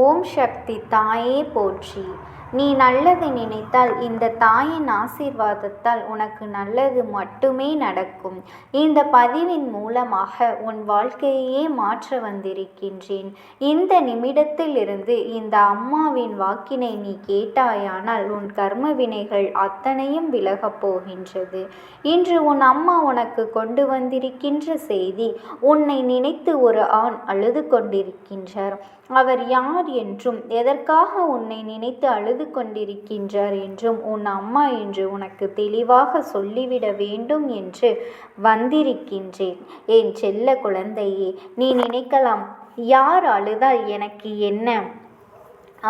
ஓம் சக்தி தாயே போற்றி. நீ நல்லது நினைத்தால் இந்த தாயின் ஆசீர்வாதத்தால் உனக்கு நல்லது மட்டுமே நடக்கும். இந்த பதிவின் மூலமாக உன் வாழ்க்கையையே மாற்ற வந்திருக்கின்றேன். இந்த நிமிடத்திலிருந்து இந்த அம்மாவின் வாக்கினை நீ கேட்டாயானால் உன் கர்ம வினைகள் அத்தனையும் விலகப் போகின்றது. இன்று உன் அம்மா உனக்கு கொண்டு வந்திருக்கின்ற செய்தி உன்னை நினைத்து ஒரு ஆண் அழுது கொண்டிருக்கின்றார். அவர் யார் என்றும் எதற்காக உன்னை நினைத்து அழுது கொண்டிருக்கின்றார் என்றும் உன் அம்மா என்று உனக்கு தெளிவாக சொல்லிவிட வேண்டும் என்று வந்திருக்கின்றேன். என் செல்ல குழந்தையே நீ நினைக்கலாம் யார் அழுதால் எனக்கு என்ன?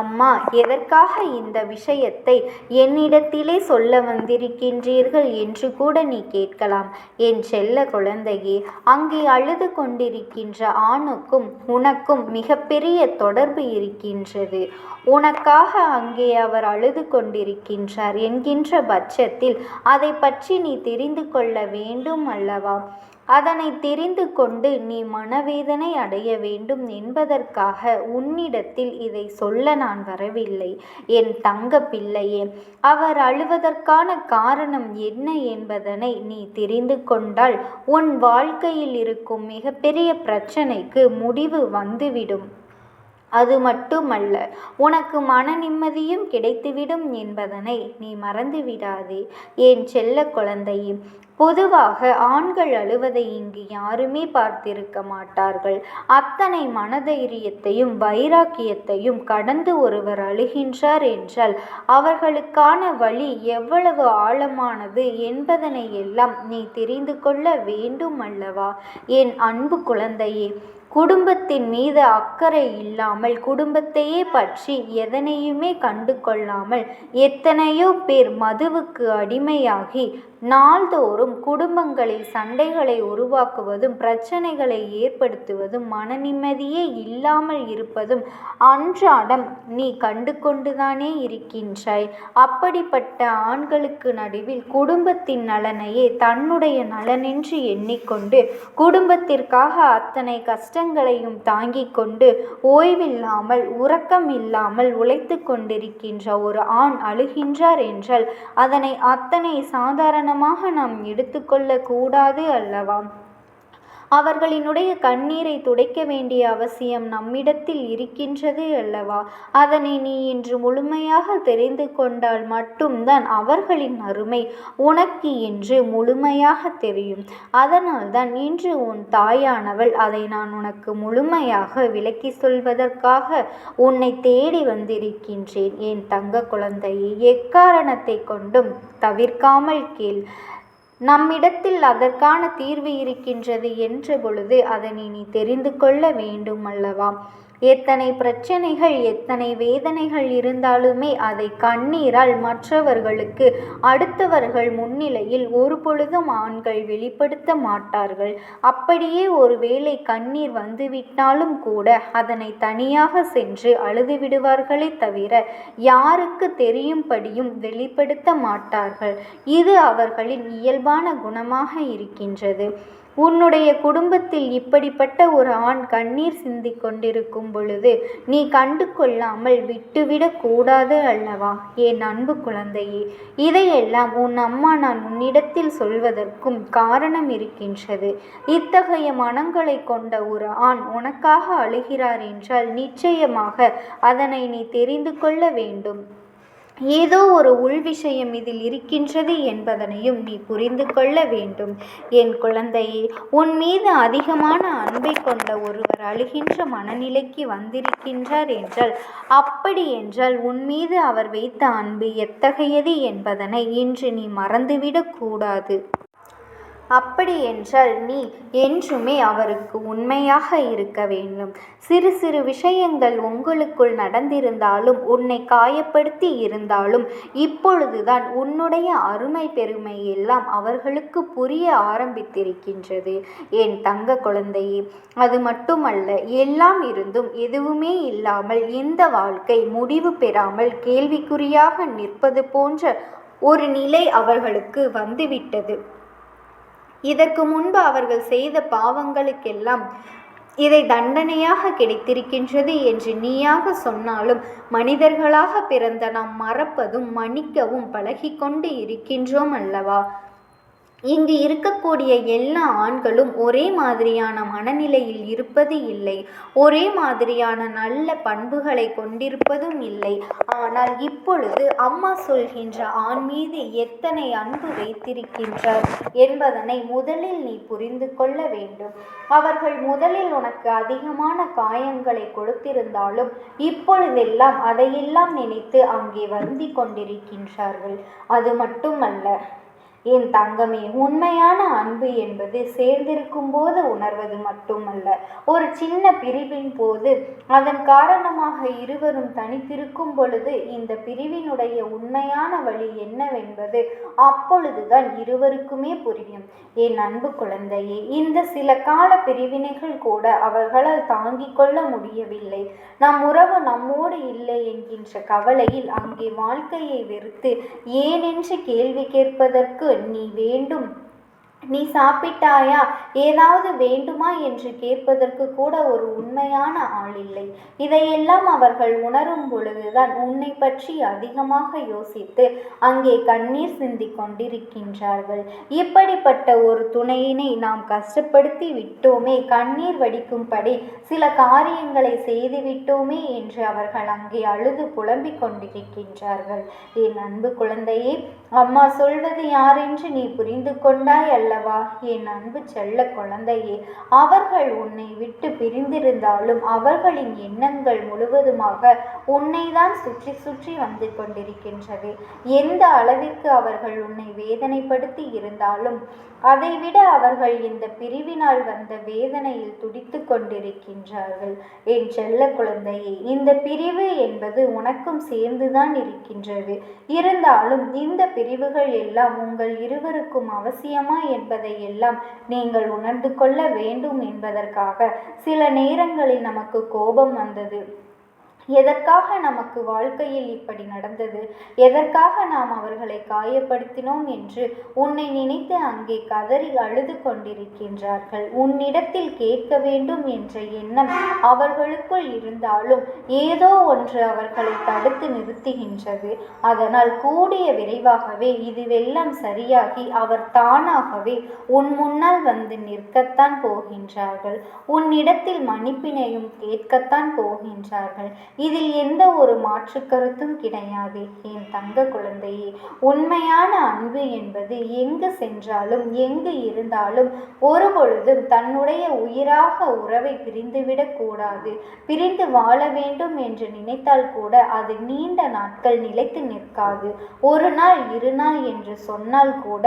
அம்மா எதற்காக இந்த விஷயத்தை என்னிடத்திலே சொல்ல வந்திருக்கின்றீர்கள் என்று கூட நீ கேட்கலாம். என் செல்ல குழந்தையே அங்கே அழுது கொண்டிருக்கின்ற ஆணுக்கும் உனக்கும் மிகப்பெரிய தொடர்பு இருக்கின்றது. உனக்காக அங்கே அவர் அழுது கொண்டிருக்கின்றார் என்கின்ற பட்சத்தில் அதை பற்றி நீ தெரிந்து கொள்ள வேண்டும் அல்லவா? அதனை தெரிந்து கொண்டு நீ மனவேதனை அடைய வேண்டும் என்பதற்காக உன்னிடத்தில் இதை சொல்ல நான் வரவில்லை. என் தங்க பிள்ளையே அவர் அழுவதற்கான காரணம் என்ன என்பதனை நீ தெரிந்து கொண்டால் உன் வாழ்க்கையில் இருக்கும் மிகப்பெரிய பிரச்சனைக்கு முடிவு வந்துவிடும். அது மட்டுமல்ல உனக்கு மன நிம்மதியும் கிடைத்துவிடும் என்பதனை நீ மறந்து விடாதே என் செல்ல குழந்தையே பொதுவாக ஆண்கள் அழுவதை இங்கு யாருமே பார்த்திருக்க மாட்டார்கள். அத்தனை மனதைரியத்தையும் வைராக்கியத்தையும் கடந்து ஒருவர் அழுகின்றார் என்றால் அவர்களுக்கான வழி எவ்வளவு ஆழமானது என்பதனை எல்லாம் நீ தெரிந்து கொள்ள வேண்டும் அல்லவா? என் அன்பு குழந்தையே குடும்பத்தின் மீது அக்கறை இல்லாமல் குடும்பத்தையே பற்றி எதனையுமே கண்டு கொள்ளாமல் எத்தனையோ பேர் மதுவுக்கு அடிமையாகி நாள்தோறும் குடும்பங்களில் சண்டைகளை உருவாக்குவதும் பிரச்சனைகளை ஏற்படுத்துவதும் மன நிம்மதியே இல்லாமல் இருப்பதும் அன்றாடம் நீ கண்டு கொண்டுதானே இருக்கின்றாய். அப்படிப்பட்ட ஆண்களுக்கு நடுவில் குடும்பத்தின் நலனையே தன்னுடைய நலனென்று எண்ணிக்கொண்டு குடும்பத்திற்காக அத்தனை கஷ்ட கஷ்டங்களையும் தாங்கிக் கொண்டு ஓய்வில்லாமல் உறக்கம் இல்லாமல் உழைத்து கொண்டிருக்கின்ற ஒரு ஆண் அழுகின்றார் என்றால் அதனை அத்தனை சாதாரணமாக நாம் எடுத்துக்கொள்ளக்கூடாது அல்லவா? அவர்களினுடைய கண்ணீரை துடைக்க வேண்டிய அவசியம் நம்மிடத்தில் இருக்கின்றது அல்லவா? அதனை நீ இன்று முழுமையாக தெரிந்து கொண்டால் மட்டும்தான் அவர்களின் அருமை உனக்கு என்று முழுமையாக தெரியும். அதனால்தான் இன்று உன் தாயானவள் அதை நான் உனக்கு முழுமையாக விளக்கி சொல்வதற்காக உன்னை தேடி வந்திருக்கின்றேன். என் தங்க குழந்தையை எக்காரணத்தை கொண்டும் தவிர்க்காமல் கேள். நம்மிடத்தில் அதற்கான தீர்வு இருக்கின்றது என்ற பொழுது அதனை நீ தெரிந்து கொள்ள வேண்டும் அல்லவா எத்தனை பிரச்சனைகள் எத்தனை வேதனைகள் இருந்தாலுமே அதை கண்ணீரால் மற்றவர்களுக்கு அடுத்தவர்கள் முன்னிலையில் ஒரு பொழுதும் ஆண்கள் வெளிப்படுத்த மாட்டார்கள். அப்படியே ஒருவேளை கண்ணீர் வந்துவிட்டாலும் கூட அதனை தனியாக சென்று அழுது விடுவார்களே தவிர யாருக்கு தெரியும்படியும் வெளிப்படுத்த மாட்டார்கள். இது அவர்களின் இயல்பான குணமாக இருக்கின்றது. உன்னுடைய குடும்பத்தில் இப்படிப்பட்ட ஒரு ஆண் கண்ணீர் சிந்திக் கொண்டிருக்கும் பொழுது நீ கண்டு கொள்ளாமல் விட்டுவிடக் கூடாது அல்லவா? என் அன்பு குழந்தையே இதையெல்லாம் உன் அம்மா நான் உன்னிடத்தில் சொல்வதற்கும் காரணம் இருக்கின்றது. இத்தகைய மனங்களை கொண்ட ஒரு ஆண் உனக்காக அழுகிறார் என்றால் நிச்சயமாக அதனை நீ தெரிந்து கொள்ள வேண்டும். ஏதோ ஒரு உள் விஷயம் இதில் இருக்கின்றது என்பதனையும் நீ புரிந்து கொள்ள வேண்டும். என் குழந்தையே உன் மீது அதிகமான அன்பை கொண்ட ஒருவர் அழுகின்ற மனநிலைக்கு வந்திருக்கின்றார் என்றால் அப்படி என்றால் உன் மீது அவர் வைத்த அன்பு எத்தகையது என்பதனை இன்று நீ மறந்துவிடக்கூடாது அப்படியென்றால் அப்படி என்றால் நீ என்றுமே அவருக்கு உண்மையாக இருக்க வேண்டும். சிறு சிறு விஷயங்கள் உங்களுக்குள் நடந்திருந்தாலும் உன்னை காயப்படுத்தி இருந்தாலும் இப்பொழுதுதான் உன்னுடைய அருமை பெருமை எல்லாம் அவர்களுக்கு புரிய ஆரம்பித்திருக்கின்றது. என் தங்க குழந்தையே அது மட்டுமல்ல எல்லாம் இருந்தும் எதுவுமே இல்லாமல் இந்த வாழ்க்கை முடிவு பெறாமல் கேள்விக்குறியாக நிற்பது போன்ற ஒரு நிலை அவர்களுக்கு வந்துவிட்டது. இதற்கு முன்பு அவர்கள் செய்த பாவங்களுக்கெல்லாம் இதை தண்டனையாக கிடைத்திருக்கின்றது என்று நீயாக சொன்னாலும் மனிதர்களாக பிறந்த நாம் மறப்பதும் மன்னிக்கவும் பழகிக்கொண்டு இருக்கின்றோம் அல்லவா? இங்கு இருக்கக்கூடிய எல்லா ஆண்களும் ஒரே மாதிரியான மனநிலையில் இருப்பது இல்லை. ஒரே மாதிரியான நல்ல பண்புகளை கொண்டிருப்பதும் இல்லை. ஆனால் இப்பொழுது அம்மா சொல்கின்ற ஆண் மீது எத்தனை அன்பு வைத்திருக்கின்றார் என்பதனை முதலில் நீ புரிந்து கொள்ள வேண்டும். அவர்கள் முதலில் உனக்கு அதிகமான காயங்களை கொடுத்திருந்தாலும் இப்பொழுதெல்லாம் அதையெல்லாம் நினைத்து அங்கே வருந்தி கொண்டிருக்கின்றார்கள். அது மட்டுமல்ல என் தங்கமே உண்மையான அன்பு என்பது சேர்ந்திருக்கும் போது உணர்வது மட்டுமல்ல. ஒரு சின்ன பிரிவின் போது அதன் காரணமாக இருவரும் தனித்திருக்கும் பொழுது இந்த பிரிவினுடைய உண்மையான வழி என்னவென்பது அப்பொழுதுதான் இருவருக்குமே புரியும். என் அன்பு குழந்தையே இந்த சில கால பிரிவினைகள் கூட அவர்களால் தாங்கிக் கொள்ள முடியவில்லை. நம் உறவு நம்மோடு இல்லை என்கின்ற கவலையில் அங்கே வாழ்க்கையை வெறுத்து ஏனென்று கேள்வி கேட்பதற்கு நீ வேண்டும். நீ சாப்பிட்டாயா? ஏதாவது வேண்டுமா என்று கேட்பதற்கு கூட ஒரு உண்மையான ஆள் இல்லை. இதையெல்லாம் அவர்கள் உணரும் பொழுதுதான் உன்னை பற்றி அதிகமாக யோசித்து அங்கே கண்ணீர் சிந்தி கொண்டிருக்கின்றார்கள். இப்படிப்பட்ட ஒரு துணையினை நாம் கஷ்டப்படுத்தி விட்டோமே. கண்ணீர் வடிக்கும்படி சில காரியங்களை செய்து விட்டோமே என்று அவர்கள் அங்கே அழுது புலம்பிக் கொண்டிருக்கின்றார்கள். என் அன்பு குழந்தையே அம்மா சொல்வது யாரென்று நீ புரிந்து கொண்டாய் அல்ல அல்லவா? என் அன்பு செல்ல குழந்தையே அவர்கள் உன்னை விட்டு பிரிந்திருந்தாலும் அவர்களின் எண்ணங்கள் முழுவதுமாக உன்னை தான் சுற்றி சுற்றி வந்து கொண்டிருக்கின்றது எந்த அளவிற்கு அவர்கள் உன்னை வேதனைப்படுத்தி இருந்தாலும் அதைவிட அவர்கள் இந்த பிரிவினால் வந்த வேதனையில் துடித்து கொண்டிருக்கின்றார்கள். என் செல்ல குழந்தையே இந்த பிரிவு என்பது உனக்கும் சேர்ந்துதான் இருக்கின்றது. இருந்தாலும் இந்த பிரிவுகள் எல்லாம் உங்கள் இருவருக்கும் அவசியமா என் எல்லாம் நீங்கள் உணர்ந்து கொள்ள வேண்டும் என்பதற்காக சில நேரங்களில் நமக்கு கோபம் வந்தது. எதற்காக நமக்கு வாழ்க்கையில் இப்படி நடந்தது? எதற்காக நாம் அவர்களை காயப்படுத்தினோம் என்று உன்னை நினைத்து அங்கே கதறி அழுது கொண்டிருக்கின்றார்கள். உன்னிடத்தில் கேட்க வேண்டும் என்ற எண்ணம் அவர்களுக்குள் இருந்தாலும் ஏதோ ஒன்று அவர்களை தடுத்து நிறுத்துகின்றது. அதனால் கூடிய விரைவாகவே இதுவெல்லாம் சரியாகி அவர் தானாகவே உன் முன்னால் வந்து நிற்கத்தான் போகின்றார்கள். உன்னிடத்தில் மன்னிப்பினையும் கேட்கத்தான் போகின்றார்கள். இதில் எந்த ஒரு மாற்று கருத்தும் கிடையாது. என் தங்க குழந்தையே உண்மையான அன்பு என்பது எங்கு சென்றாலும் எங்கு இருந்தாலும் ஒரு பொழுதும் தன்னுடைய உயிராக உறவை பிரிந்துவிடக் கூடாது. பிரிந்து வாழ வேண்டும் என்று நினைத்தால் கூட அது நீண்ட நாட்கள் நிலைத்து நிற்காது. ஒரு நாள் இரு நாள் என்று சொன்னால் கூட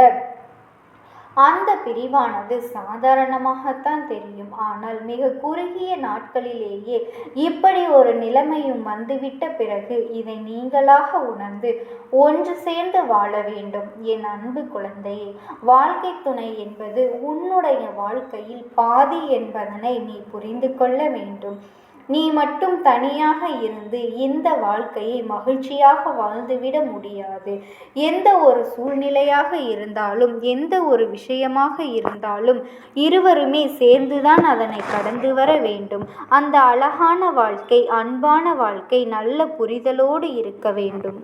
அந்த பிரிவானது சாதாரணமாகத்தான் தெரியும். ஆனால் மிக குறுகிய நாட்களிலேயே இப்படி ஒரு நிலைமையும் வந்துவிட்ட பிறகு இதை நீங்களாக உணர்ந்து ஒன்று சேர்ந்து வாழ வேண்டும். என் அன்பு குழந்தையே வாழ்க்கை துணை என்பது உன்னுடைய வாழ்க்கையில் பாதி என்பதனை நீ புரிந்து கொள்ள வேண்டும். நீ மட்டும் தனியாக இருந்து இந்த வாழ்க்கையை மகிழ்ச்சியாக வாழ்ந்துவிட முடியாது. எந்த ஒரு சூழ்நிலையாக இருந்தாலும் எந்த ஒரு விஷயமாக இருந்தாலும் இருவருமே சேர்ந்துதான் அதனை கடந்து வர வேண்டும். அந்த அழகான வாழ்க்கை அன்பான வாழ்க்கை நல்ல புரிதலோடு இருக்க வேண்டும்.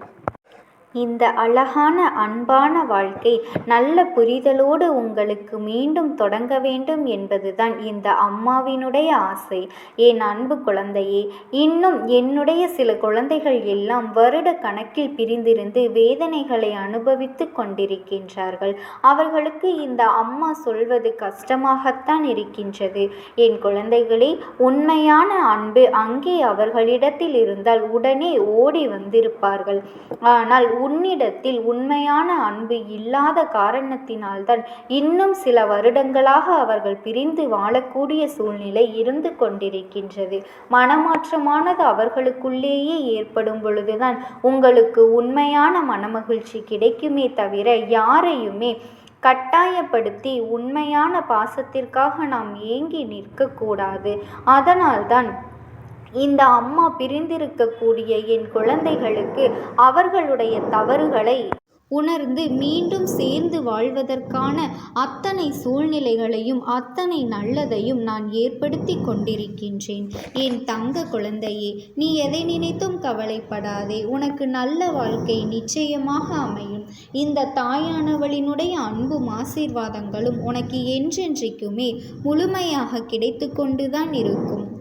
இந்த அழகான அன்பான வாழ்க்கை நல்ல புரிதலோடு உங்களுக்கு மீண்டும் தொடங்க வேண்டும் என்பதுதான் இந்த அம்மாவினுடைய ஆசை. என் அன்பு குழந்தையே இன்னும் என்னுடைய சில குழந்தைகள் எல்லாம் வருட கணக்கில் பிரிந்திருந்து வேதனைகளை அனுபவித்து கொண்டிருக்கின்றார்கள். அவர்களுக்கு இந்த அம்மா சொல்வது கஷ்டமாகத்தான் இருக்கின்றது. என் குழந்தைகளே உண்மையான அன்பு அங்கே அவர்களிடத்தில் இருந்தால் உடனே ஓடி வந்திருப்பார்கள். ஆனால் உன்னிடத்தில் உண்மையான அன்பு இல்லாத காரணத்தினால்தான் இன்னும் சில வருடங்களாக அவர்கள் பிரிந்து வாழக்கூடிய சூழ்நிலை இருந்து கொண்டிருக்கின்றது. மனமாற்றமானது அவர்களுக்குள்ளேயே ஏற்படும் பொழுதுதான் உங்களுக்கு உண்மையான மனமகிழ்ச்சி கிடைக்குமே தவிர யாரையுமே கட்டாயப்படுத்தி உண்மையான பாசத்திற்காக நாம் ஏங்கி நிற்கக்கூடாது. அதனால்தான் இந்த அம்மா பிரிந்திருக்கக்கூடிய என் குழந்தைகளுக்கு அவர்களுடைய தவறுகளை உணர்ந்து மீண்டும் சேர்ந்து வாழ்வதற்கான அத்தனை சூழ்நிலைகளையும் அத்தனை நல்லதையும் நான் ஏற்படுத்தி கொண்டிருக்கின்றேன். என் தங்க குழந்தையே நீ எதை நினைத்தும் கவலைப்படாதே. உனக்கு நல்ல வாழ்க்கை நிச்சயமாக அமையும். இந்த தாயானவளினுடைய அன்பும் ஆசீர்வாதங்களும் உனக்கு என்றென்றைக்குமே முழுமையாக கிடைத்து கொண்டுதான் இருக்கும்.